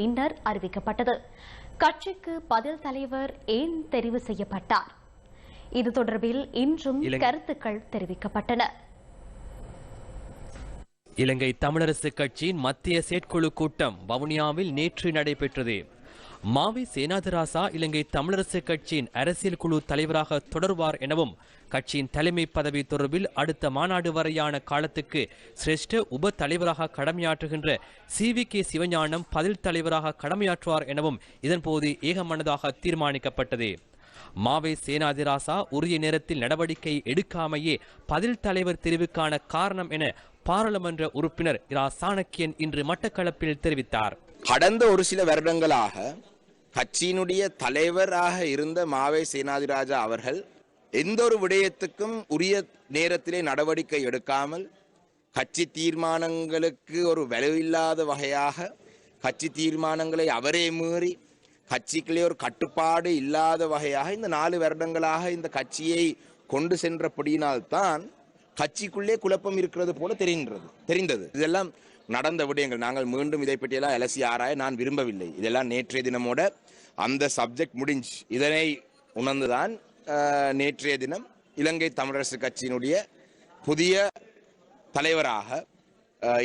பின்னர் அறிவிக்கப்பட்டது. கட்சிக்கு பதில் தலைவர் ஏன் தெரிவு செய்யப்பட்டார்? இது தொடர்பில் இன்றும் கருத்துக்கள் தெரிவிக்கப்பட்டன. இலங்கை தமிழரசு கட்சியின் மத்திய செயற்குழு கூட்டம் வவுனியாவில் நேற்று நடைபெற்றது. மாவி சேனாதிராசா இலங்கை தமிழரசு கட்சியின் அரசியல் குழு தலைவராக தொடர்வார் எனவும் கட்சியின் தலைமை பதவி தொடர்பில் அடுத்த மாநாடு வரையான காலத்துக்கு சிரேஷ்ட உப தலைவராக கடமையாற்றுகின்ற சி வி கே சிவஞானம் பதில் தலைவராக கடமையாற்றுவார் எனவும் இதன்போது ஏகமனதாக தீர்மானிக்கப்பட்டது. மாவே சேனாதிராசா உரிய நேரத்தில் நடவடிக்கை எடுக்காமையே பதில் தலைவர் தெரிவுக்கான காரணம் என பாராளுமன்ற உறுப்பினர் இரா. சாணக்கியன் இன்று மட்டக்களப்பில் தெரிவித்தார். கடந்த ஒரு சில வருடங்களாக கட்சியினுடைய தலைவராக இருந்த மாவை சேனாதிராஜா அவர்கள் எந்த ஒரு விடயத்துக்கும் உரிய நேரத்திலே நடவடிக்கை எடுக்காமல் கட்சி தீர்மானங்களுக்கு ஒரு வலுவில்லாத வகையாக கட்சி தீர்மானங்களை அவரே மீறி கட்சிக்குள்ளே ஒரு கட்டுப்பாடு இல்லாத வகையாக இந்த நாலு வருடங்களாக இந்த கட்சியை கொண்டு சென்றபடியினால்தான் கட்சிக்குள்ளே குழப்பம் இருக்கிறது போல தெரிகின்றது தெரிந்தது. இதெல்லாம் நடந்த விடயங்கள். நாங்கள் மீண்டும் இதை பற்றியெல்லாம் அலசி ஆராய நான் விரும்பவில்லை. இதெல்லாம் நேற்றைய தினமோட அந்த சப்ஜெக்ட் முடிஞ்சு இதனை உணர்ந்துதான் நேற்றைய தினம் இலங்கை தமிழரசு கட்சியினுடைய புதிய தலைவராக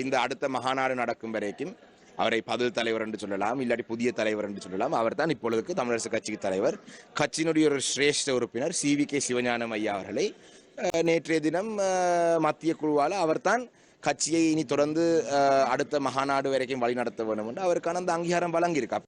இந்த அடுத்த மகாநாடு நடக்கும் வரைக்கும் அவரை பதில் தலைவர் என்று சொல்லலாம் இல்லாட்டி புதிய தலைவர் என்று சொல்லலாம். அவர் தான் இப்பொழுதுக்கு தமிழரசு கட்சிக்கு தலைவர். கட்சியினுடைய ஒரு சிரேஷ்ட உறுப்பினர் சி வி கே சிவஞானம் ஐயா அவர்களை நேற்றைய தினம் ஆஹ், மத்திய குழுவால் அவர்தான் கட்சியை இனி தொடர்ந்து அடுத்த மகாநாடு வரைக்கும் வழிநடத்த வேண்டும் என்று அவருக்கான அந்த அங்கீகாரம் வழங்கியிருக்கார்.